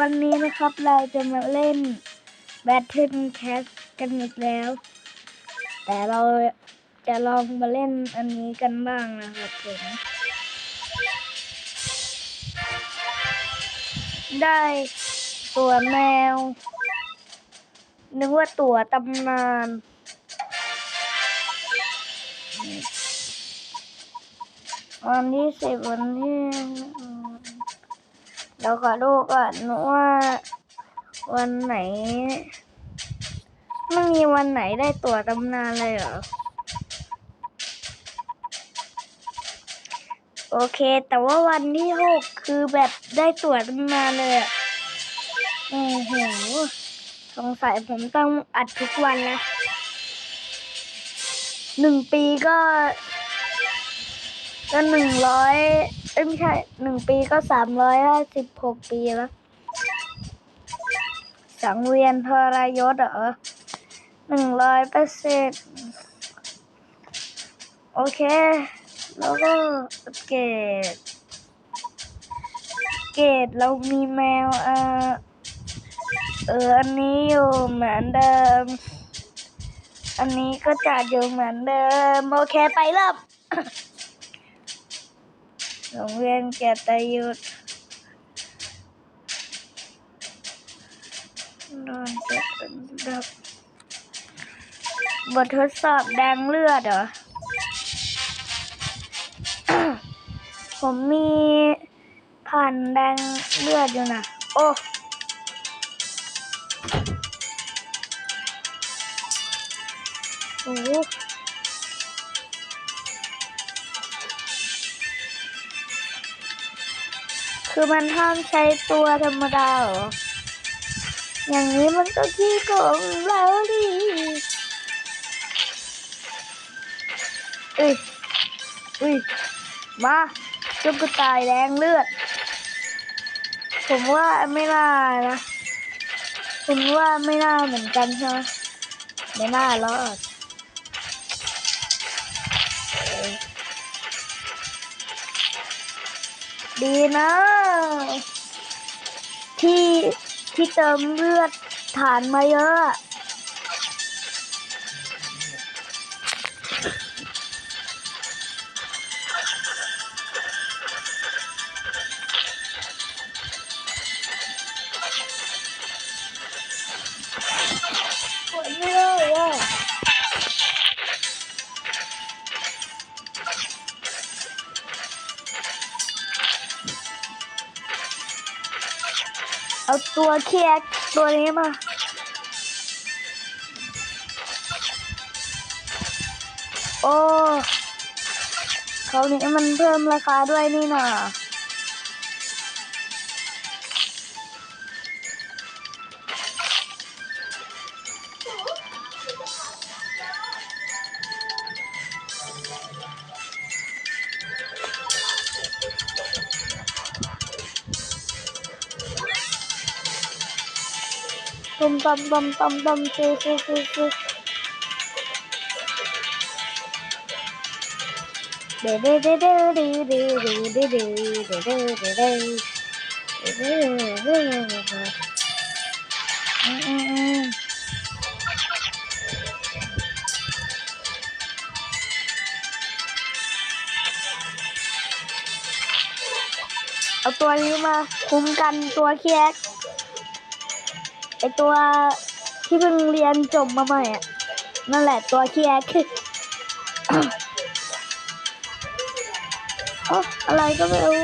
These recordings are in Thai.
วันนี้นะครับเราจะมาเล่น Battle Cat กันอีกแล้ว แต่เราจะลองมาเล่นอันนี้กันบ้างนะครับผมได้ตัวแมว นึกว่าตัวตำนาน วันที่สิบวันที่ เราขอดูก่อนว่าวันไหน ไม่มีวันไหนได้ตั๋วตำนานเลยเหรอ โอเค แต่ว่าวันที่หกคือแบบได้ตั๋วตำนานเลยอะโอ้โหสงสัยผมต้องอัดทุกวันนะหนึ่งปีก็ ก็หนึ่งร้อย เอ้ยไม่ใช่หนึ่งปีก็สามร้อยห้าสิบหกปีแล้ว สังเวียนทรยศเหรอหนึ่งร้อยเปอร์เซ็นต์โอเค แล้วก็เกรดเกรดเรามีแมวเออเอออันนี้อยู่เหมือนเดิม อันนี้ก็จัดอยู่เหมือนเดิม โอเคไปเริ่ม โรงเรียนเกียรติยุทธนอนจะเป็นดับบททดสอบแดงเลือดเหรอ ผมมีผ่านแดงเลือดอยู่นะ โอ้โอ้ มันห้ามใช้ตัวธรรมดาหรอ อย่างนี้มันก็ขี้โกงแล้วดิเอ้ยอุ้ยมาจุกตายแดงเลือด ผมว่าไม่น่านะ ผมว่าไม่น่าเหมือนกันใช่ไหมไม่น่ารอด ดีนะ ที่ที่เติมเลือดฐานมาเยอะ ตัวเคียกตัวนี้มาโอ้เขานี้มันเพิ่มราคาด้วยนี่นาะ ตุ้มตำตำตำตำซื้อซื้อซื้อซื้อเดเดเดเดเดเดเดเดเดเดเดเดเดเดเดเดเดอืมอืมอืมเอาตัวนี้มาคุ้มกันตัวเคียกไอ ตัวที่เพิ่งเรียนจบมาใหม่อะนั่นแหละตัวที่แอคโอ้อะไรก็ไม่รู้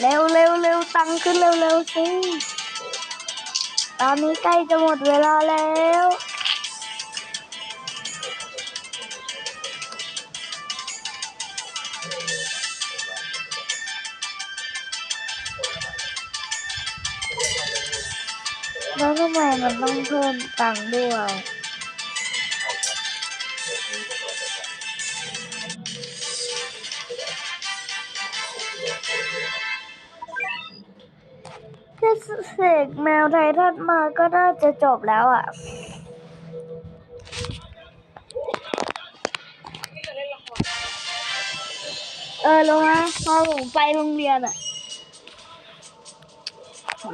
เร็วเร็วเร็วตังค์ขึ้นเร็วเร็วสิ ตอนนี้ใกล้จะหมดเวลาแล้วแล้วทำไมมันต้องเพิ่มตังค์ด้วย กแมวไททันมาก็น่าจะจบแล้วอะเออรู้ไหมพอผมไปโรงเรียนอะ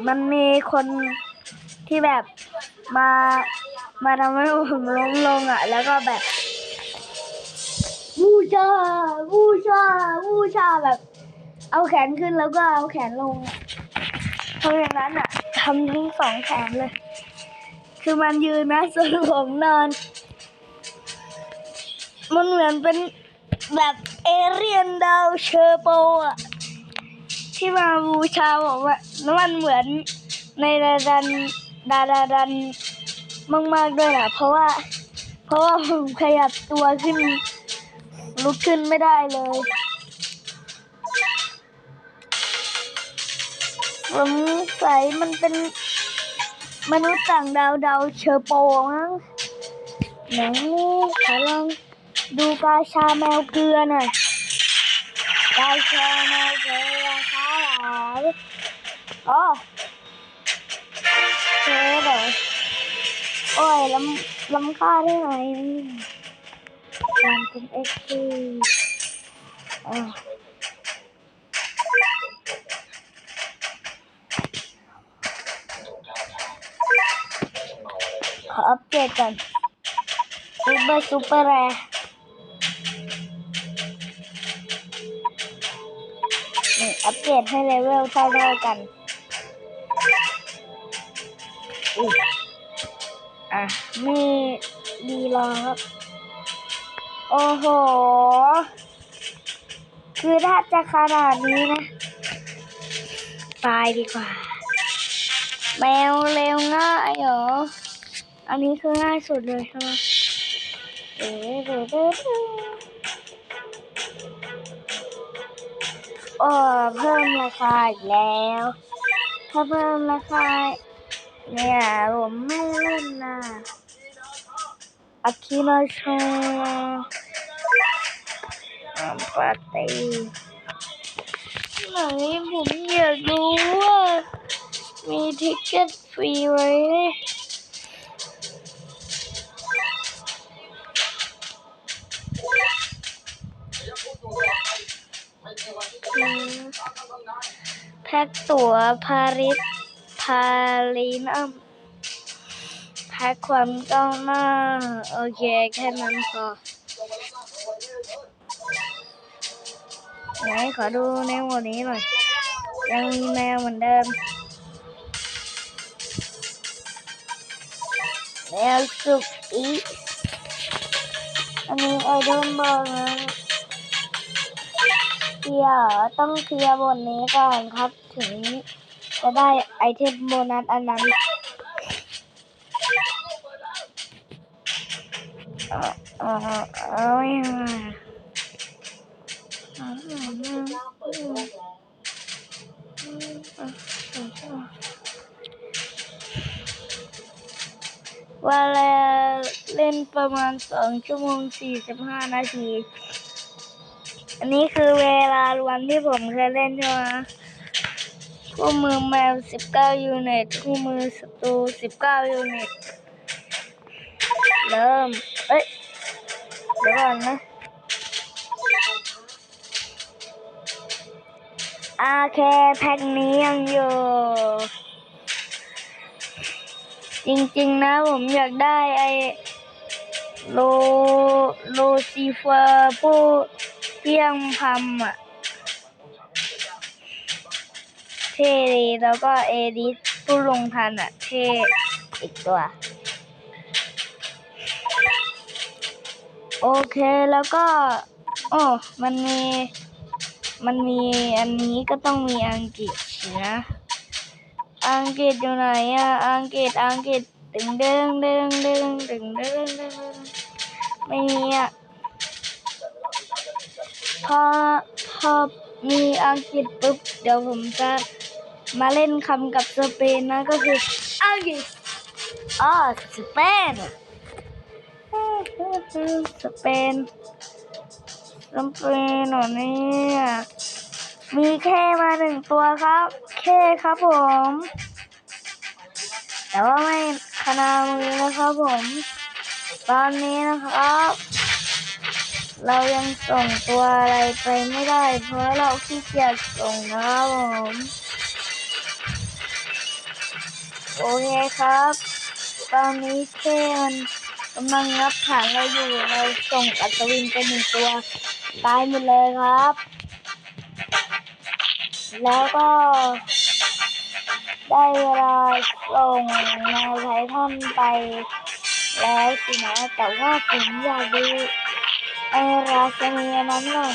มันมีคนที่แบบมามาทำให้ผมล้มลงอะ แล้วก็แบบบูชาบูชาบูชาแบบ เอาแขนขึ้นแล้วก็เอาแขนลงอะเพราะอย่างนั้นอะ ทำทั้งสองแขนเลย คือมันยืนนะส่วนผมนอน มันเหมือนเป็นแบบเอเรียนดาวเชอร์โปอะที่มาบูชาบอกว่ามันเหมือนในดาดันดาดาดันมากๆด้วยนะเพราะว่า เพราะว่าผมขยับตัวขึ้น ลุกขึ้นไม่ได้เลย ผมใส่มันเป็นมนุษย์ต่างดาวดาวเชอร์โปมั้งไหนขอลองดูกาชาแมวเกลือหน่อยกาชาแมวเกลือค่ะอ๋อเจอเลยโอ้ยลำลำค่าได้ไหมมันเป็นเอ็กซ์ทีอ๋อ ออัปเดตก่อนซูเปอร์ซูเปอร์แรร์นี่อัปเดตให้เลเวลเท่าๆกันอุ๊ยอะมีดีรอครับ โอ้โห คือถ้าจะขนาดนี้นะ ตายดีกว่า แมวเร็วง่ายเหรอ อันนี้คือง่ายสุดเลยใช่ไหมเอ๊ะเด้อเด้อเด้อโอ้เพิ่มราคาอีกแล้ว ถ้าเพิ่มราคาเนี่ย ผมไม่เล่นนะอาคิมาชาอัมปาตีไหนผมอยากรู้ว่ามีทิกเก็ตฟรีไหม กตั๋วพาริสพาลีนัมแพ็กความก้าวหน้า โอเค แค่นั้นพอไหนขอดูในหมวดนี้หน่อย ยังมีแมวเหมือนเดิมแมวสุกอีอันนี้ไอเดอลบอกนะเคลียร์ต้องเคลียร์บทนี้ก่อนครับ ถึงจะได้ไอเทมโบนัสอันนั้นเอาเอาเอาอย่างไรเอาเวเล่นประมาณสองชั่วโมงสี่สิบห้านาที อันนี้คือเวลารวมที่ผมเคยเล่นใช่ไหม คู่มือแมวสิบเก้ายูนิต คู่มือศัตรูสิบเก้ายูนิต เริ่ม เอ้ย เดี๋ยวก่อนนะอาเค แพ็กนี้ยังอยู่ จริงๆนะผมอยากได้ไอโลโลซิเฟอร์ผู้เพียงพัมอะ ท่ดีแล้วก็เอดิสผู้ลงทันอะเท่อีกตัว โอเคแล้วก็โอ้มันมี มันมีอันนี้ก็ต้องมีอังกฤษนะอังกฤษอยู่ไหนอะอังกฤษอังกฤษตึงเด้งเด้งเด้งตึงเด้งเด้งไม่มีอะพอพอมีอังกฤษปุ๊บ เดี๋ยวผมจะ มาเล่นคำกับสเปนนะก็คืออังกฤษอ๋อสเปนสเปนสเปนเหรอเนี่ยมีแค่มาหนึ่งตัวครับ แค่ครับผม แต่ว่าไม่ขนาดมือนะครับผม ตอนนี้นะครับ เรายังส่งตัวอะไรไปไม่ได้ เพราะเราขี้เกียจส่งนะครับผม โอเคครับ ตอนนี้เคมันกำลังรับฐานเราอยู่เราส่งอัศวินไปหนึ่งตัว ตายหมดเลยครับ แล้วก็ ได้เวลาส่งนายไททันไป แล้วสินะแต่ว่าผมอยากดูไอราชนีอันนั้นหน่อย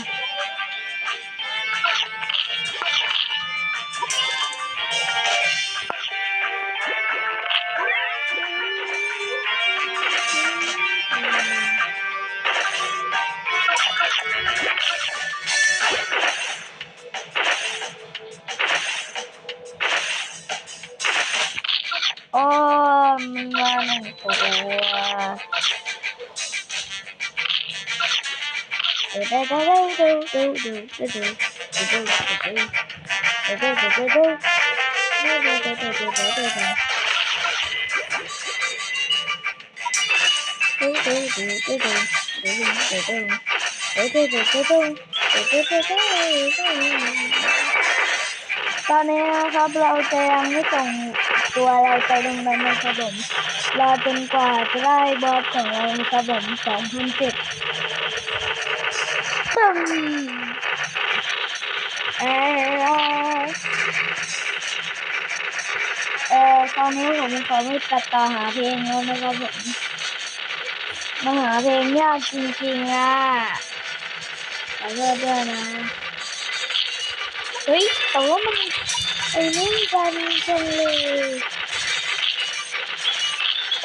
โอ้มีมาหนึ่งตัวดูดูดูดูดู ตอนนี้นะครับเราจะยังไม่ส่งตัวเราไปลงนั้นนะครับรอจนกว่าจะได้บอสของเรานะครับผมสองพันเจ็ดตึ้งเออเออตอนนี้ผมขอไม่ตัดต่อหาเพลงแล้วนะครับผมมาหาเพลงยากจริงๆอะ อโทษด้วยนะเฮ้ยแต่ว่ามันไอ้นี่กันจังเลย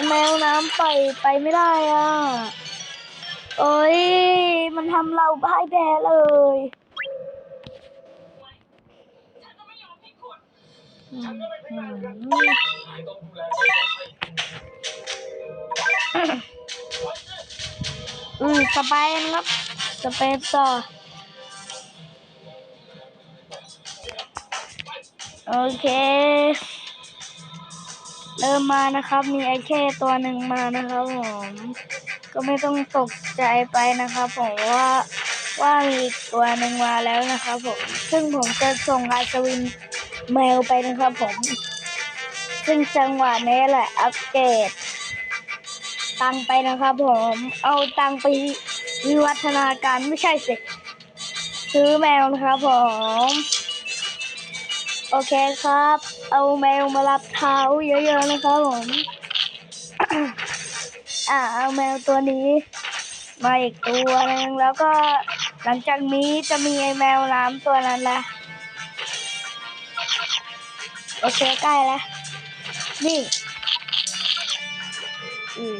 แมวน้ำไปไปไม่ได้อะเอ้ย มันทำเราพ่ายแพ้เลยอืมสไปร์นะครับ สเปซต่อโอเค เริ่มมานะครับ มีไอแค่ตัวหนึ่งมานะครับผม ก็ไม่ต้องตกใจไปนะครับผมว่าว่ามีอีกตัวหนึ่งมาแล้วนะครับผม ซึ่งผมจะส่งอาชวินแมวไปนะครับผม ซึ่งจังหวะนี้แหละ อัปเกรดตังไปนะครับผม เอาตังไป วิวัฒนาการไม่ใช่สิ ซื้อแมวนะครับผม โอเคครับ เอาแมวมารับเท้าเยอะๆนะครับผม อ่าเอาแมวตัวนี้ มาอีกตัวหนึงแล้วก็หลังจากนี้จะมีไอแมวน้ำตัวนั้นละโอเคใกล้แล้วนี่อืม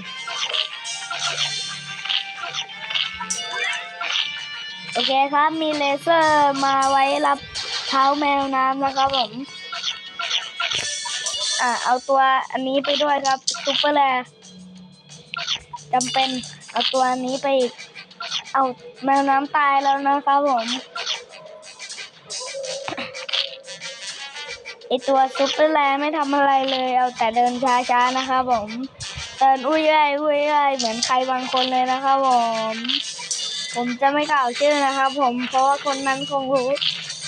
โอเคครับ มีเลเซอร์มาไว้รับเท้าแมวน้ำนะครับผมอ่าเอาตัวอันนี้ไปด้วยครับซุปเปอร์แลจำเป็นเอาตัวนี้ไปอีก เอาแมวน้ำตายแล้วนะครับผมไอตัวซุปเปอร์แลไม่ทำอะไรเลย เอาแต่เดินช้าๆ นะครับผม เดินอุ้ยไออุ้ยไอเหมือนใครบางคนเลยนะครับผม ผมจะไม่กล่าวชื่อนะครับ ผมเพราะว่าคนนั้นคงรู้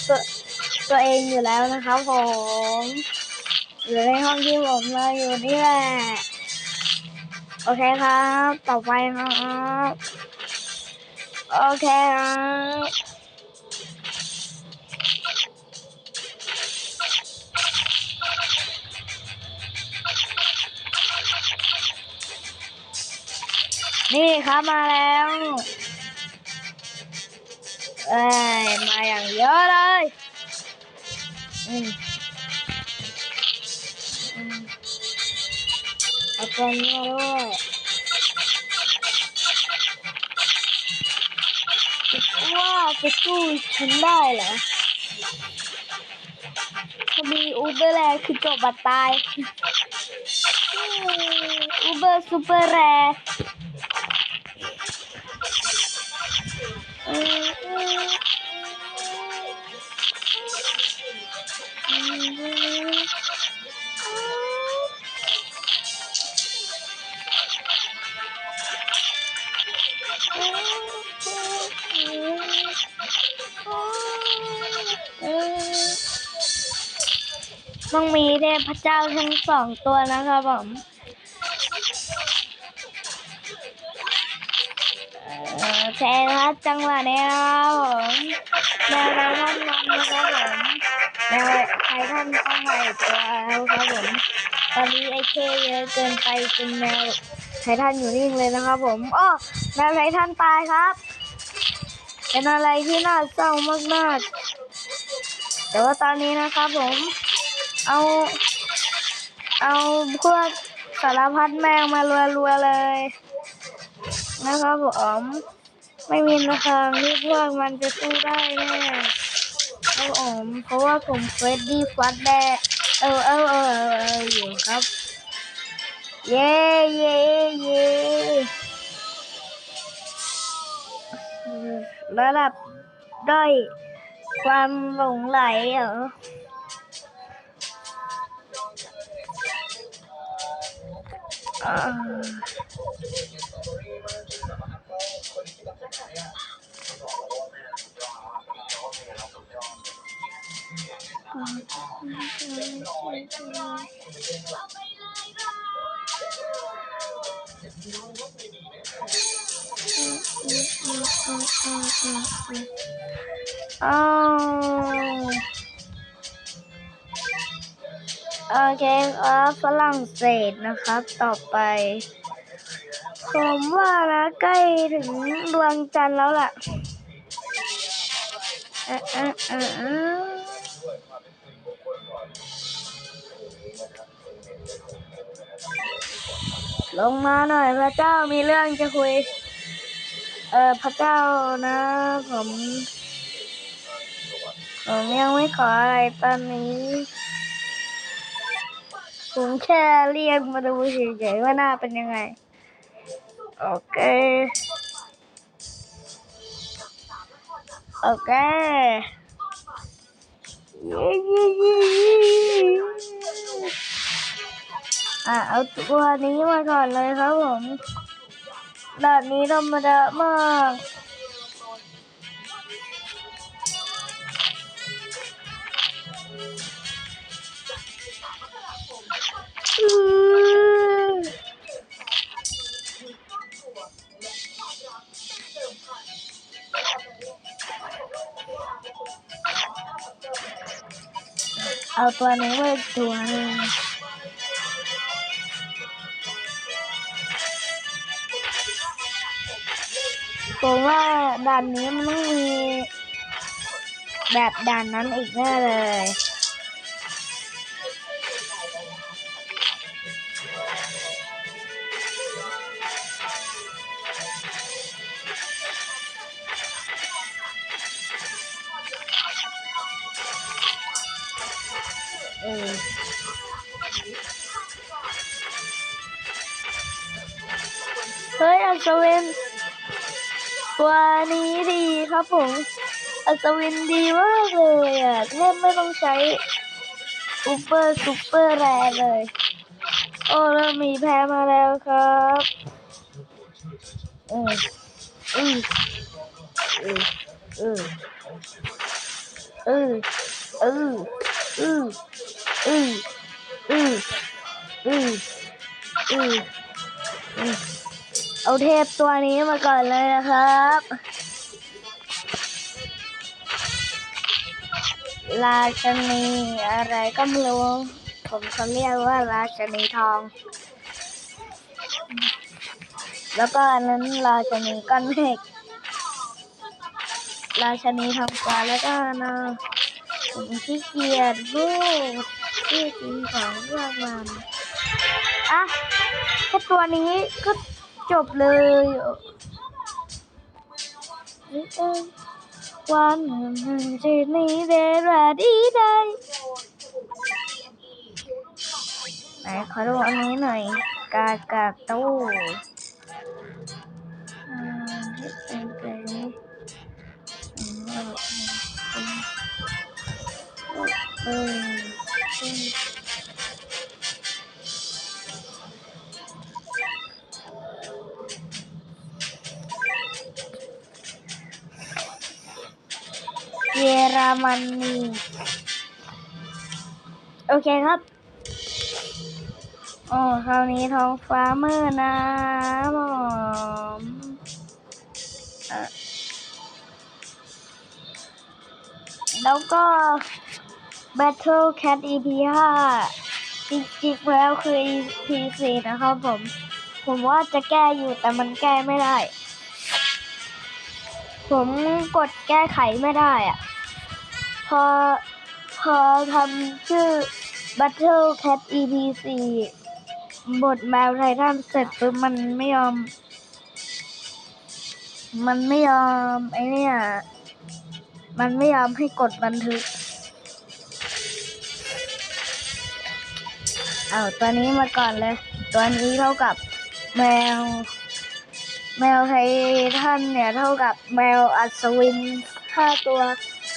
ตัวตัวเองอยู่แล้วนะครับผมอยู่ในห้องที่ผมมาอยู่นี่แหละโอเคครับ ต่อไปนะครับโอเคครับนี่ครับมาแล้ว เอ้ยมาอย่างเยอะเลยอืมอืมเอาตัวนี้มาด้วยว่าจะสู้ฉันได้เหรอถ้ามีอูเบอร์แรคือจบบัตตาย อูเบอร์ซูเปอร์แร เทพเจ้าทั้งสองตัวนะครับผมเอ่อโอเคนะครับจังหวะนี้นะครับผมแมวไรท่านนำนะครับผมแมวไรท่านต้องใหม่ตัวแล้วครับผมตอนนี้ไอเคเยอะเกินไปจนแมวไททันอยู่นิ่งเลยนะครับผมอ้อแมวไททันตายครับเป็นอะไรที่น่าเศร้ามากๆแต่ว่าตอนนี้นะครับผม เอา เอาพวกสารพัดแมวมารัวๆเลย นะครับผมไม่มีนะคางที่พวกมันจะสู้ได้แน่ครับผมเพราะว่าผมเฟรดดี้ฟัดแดอเออเออเออเอออยู่ครับ เย้เย้เย้ระดับด้อยความหลงไหลเหรอ Ah. Oh. โอเคครับฝรั่งเศสนะครับ ต่อไป ผมว่านะใกล้ถึงดวงจันทร์แล้วล่ะเอะเอะเออะลงมาหน่อยพระเจ้ามีเรื่องจะคุย เออพระเจ้านะ ผม ผมยังไม่ขออะไรตอนนี้ ผมแค่เรียกมาดูเฉยๆว่าหน้าเป็นยังไง โอเค โอเคเย้เย้เย้อะเอาตัวนี้มาก่อนเลยครับผมด่านนี้ธรรมดามาก เอาตัวนี้มาอีกตัวหนึงผมว่าด่านนี้มันต้องมีแบบด่านนั้นอีกแน่เลย เฮ้ยอัศวินตัวนี้ดีครับผมอัศวินดีมากเลยอะแทบไม่ต้องใช้อุปเปอร์ซุปเปอร์แรเลย โอ้เรามมีแพ้มาแล้วครับเออเออเออเออเออเออ อืมอืมอืมอืมเอาเทพตัวนี้มาก่อนเลยนะครับ ราชนีอะไรก็ไม่รู้ ผมเขาเรียกว่าราชนีทอง แล้วก็อันนั้นราชนีก้อนเมฆราชนีทองฟ้าแล้วก็นะผมขี้เกียจพูด ชื่อจริงของเรื่องมันอะแค่ตัวนี้ก็จบเลยนี่เองวันที่นี้เดราดีได้ไหนขอดูอันนี้หน่อยกากาตู้อ่าที่เป็นไปนี้อืมเอ ยอรมนีโอเคครับโอ้คราวนี้ท้องฟ้ามืดนะหมอมอะแล้วก็ Battle Cat EP 5จริงๆแล้วคือ EP 4นะครับผม ผมว่าจะแก้อยู่แต่มันแก้ไม่ได้ ผมกดแก้ไขไม่ได้อะ พอพอทำชื่อ Battle Cat EP 4บทแมวไททันเสร็จปุ๊บมันไม่ยอม มันไม่ยอม ไอเนี่ย มันไม่ยอมให้กดบันทึกเอาตัวนี้มาก่อนเลย ตัวนี้เท่ากับแมว แมวไททันเนี่ย เท่ากับแมวอัศวินห้าตัว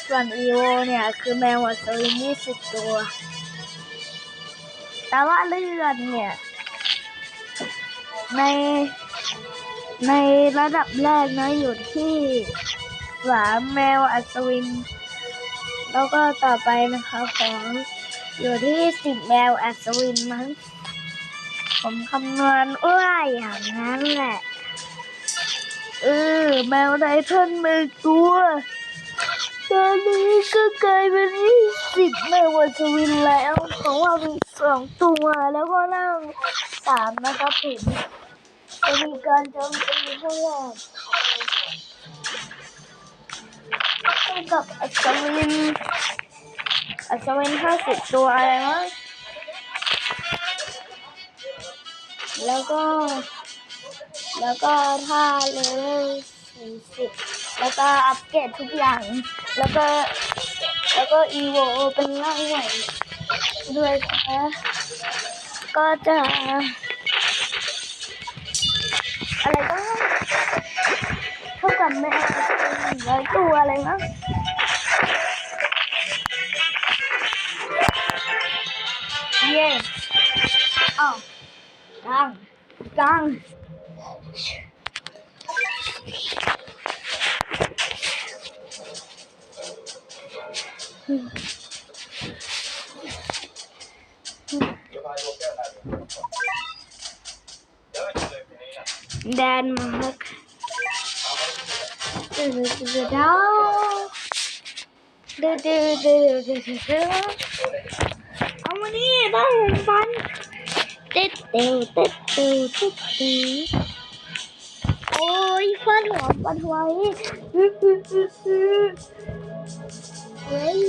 ส่วนอีโวเนี่ย คือแมวอัศวินยี่สิบตัว แต่ว่าเลือดเนี่ย ใน ในระดับแรกนะอยู่ที่สามแมวอัศวิน แล้วก็ต่อไปนะคะของอยู่ที่สิบแมวอัศวินมั้งผมคำนวณอ้วยอย่างนั้นแหละ เออแมวไททันหนึ่งตัว ตอนนี้ก็กลายเป็นยี่สิบแมวอัศวินแล้วของว่ามีสองตัวแล้วก็นั่งสามนะครับผมจะมีการโจมตีเท่าไหร่กับอัศวินอัศวินห้าสิบตัวอะไรมั้งแล้วก็ แล้วก็ถ้าเลเวลสี่สิบ แล้วก็อัปเกรดทุกอย่าง แล้วก็ แล้วก็อีโวเป็นร่างใหญ่ด้วยนะก็จะ อะไรก็เท่ากับแม่ร้อยตัวอะไรมั้งเย่อ้าวกังกัง เอามานี่บ้างฟันเต็ดเตวเต็ดเตวเต็ดเตวโอ้ยฟันหัวฟันไว้เฮ้ย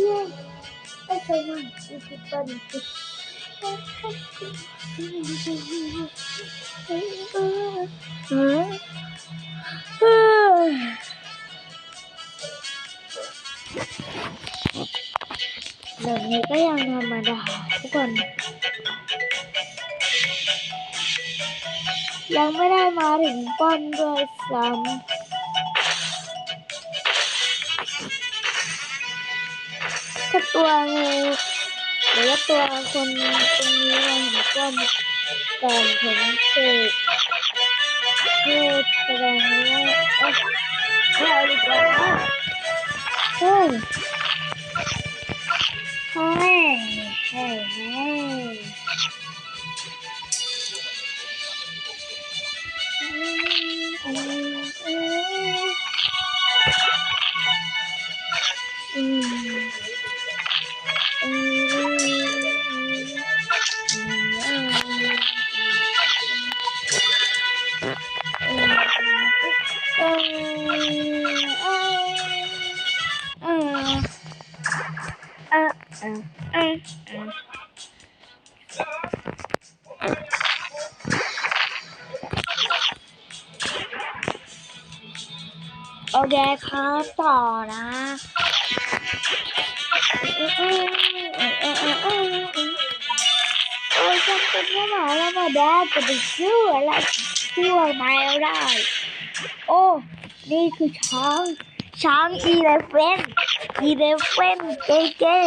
ไปทำมันไปทำมันเฮ้ย แบบนี้ก็ยังธรรมดาทุกคน ยังไม่ได้มาถึงป้อนด้วยซ้ำถ้าตัวงูหรือว่าตัวคนตรงนี้มาถึงป้อนก่อนถึงเสกเพื่อแสดงว่าเอ้ยเอาดีกว่าเฮ้ยื่ออะไรชื่อว่าไม้อะไรโอ้นี่คือช้างช้างอีเลฟเฟนอีเลฟเฟนเก๋เก๋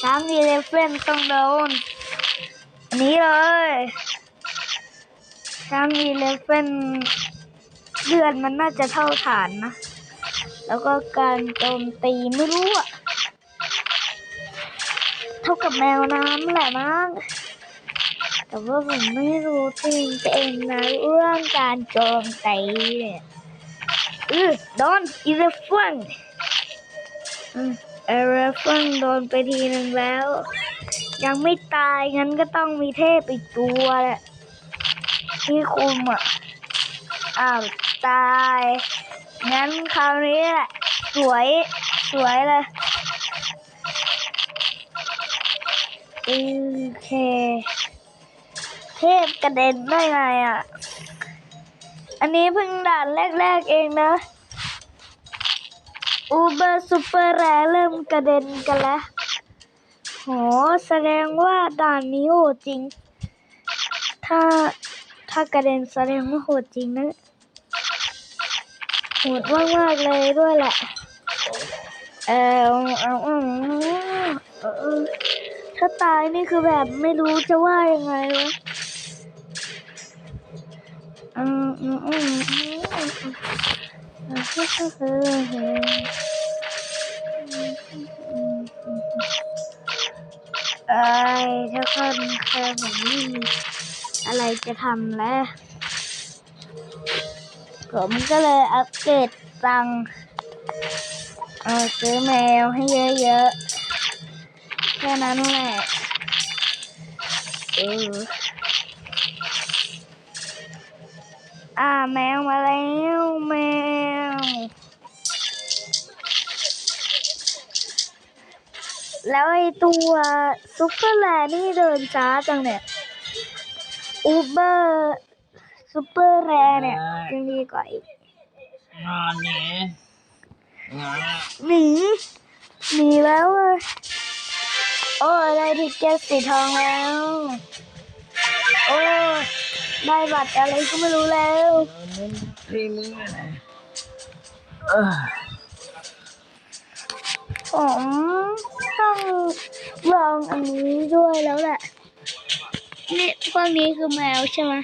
ช้างอีเลฟเฟนต้องโดนนี้เลยช้างอีเลฟเฟน เลือดมันน่าจะเท่าฐานนะ แล้วก็การโจมตีไม่รู้อะเท่ากับแมวน้ำแหละมั้งแต่ว่าผมไม่รู้จริงเองนะเรื่องการโจมตีเนี่ยอือโดนอีเลฟังอืมเอเลฟังโดนไปทีหนึ่งแล้ว ยังไม่ตายงั้นก็ต้องมีเทพอีกตัวแหละที่คุมอะอ้าว ตาย งั้นคราวนี้แหละ สวย สวยเลยโอเคเทพกระเด็นได้ไงอะ อันนี้เพิ่งด่านแรกๆเองนะอูเบอร์ซูเปอร์แรเริ่มกระเด็นกันแล้วโหแสดงว่าด่านนี้โหดจริง ถ้าถ้ากระเด็นแสดงว่าโหดจริงนะ โหดมากๆเลยด้วยแหละ เออเอาเอาเออถ้าตายนี่คือแบบไม่รู้จะว่ายังไงวะอืมอืมอืมอืมเอ้ยทุกคนคือผมไม่มีอะไรจะทำแล้ว ผมก็เลยอัปเกรดตังเออซื้อแมวให้เยอะๆ แค่นั้นแหละเอออ่าแมวมาแล้วแมว แล้วไอตัวซุปเปอร์แลนด์นี่เดินช้าจังเนี่ยอูเบอร์ ซุปเปอร์แรเนี่ยยังดีกว่าอีกงานนี้งานหนีหนีแล้วอะโอ้ได้ทิกเก็ตสีทองแล้ว โอ้ได้บัตรอะไรก็ไม่รู้แล้วมึงที่มึงอะไรเออผมต้องลองอันนี้ด้วยแล้วแหละนี่พวกนี้คือแมวใช่ไหม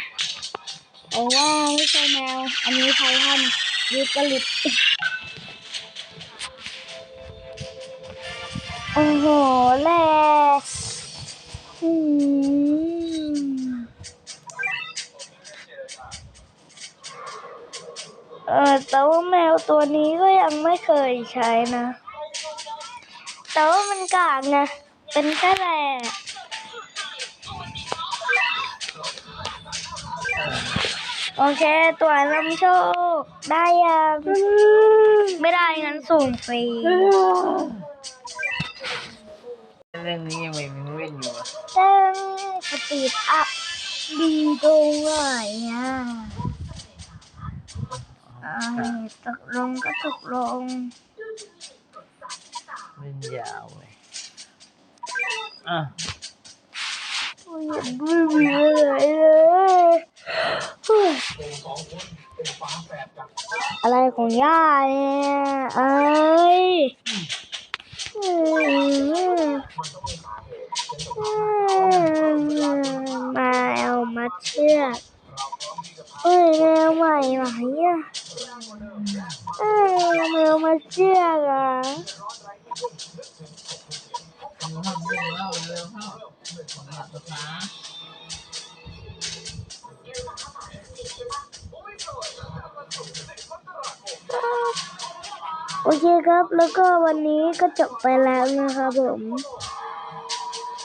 โอ้ว่าไม่ใช่แมว อันนี้ไททันยูกลิปโอ้โหแร่อืมเออแต่ว่าแมวตัวนี้ก็ยังไม่เคยใช้นะ แต่ว่ามันกากไงเป็นแค่แร่ โอเค ตัวนำโชค ได้ยังไม่ได้งั้นสุ่มฟรีเรื่องนี้ยังไม่มีเว้นอยู่อะเต้นสปีดอัพดีตรงไหนอะอ่าตกลงก็ตกลงเล่นยาวเลยอะโอ้ยไม่มีอะไรเลยเฮ้ย อะไรของย่าเนี่ยเอ้ยมาเอามาเชือกเฮ้ยแมวใหม่ไหนอะเอ้ยแมวมาเชือกอะทำเรื่องเล่าเร็วเข้า โอเคครับ แล้วก็วันนี้ก็จบไปแล้วนะครับผม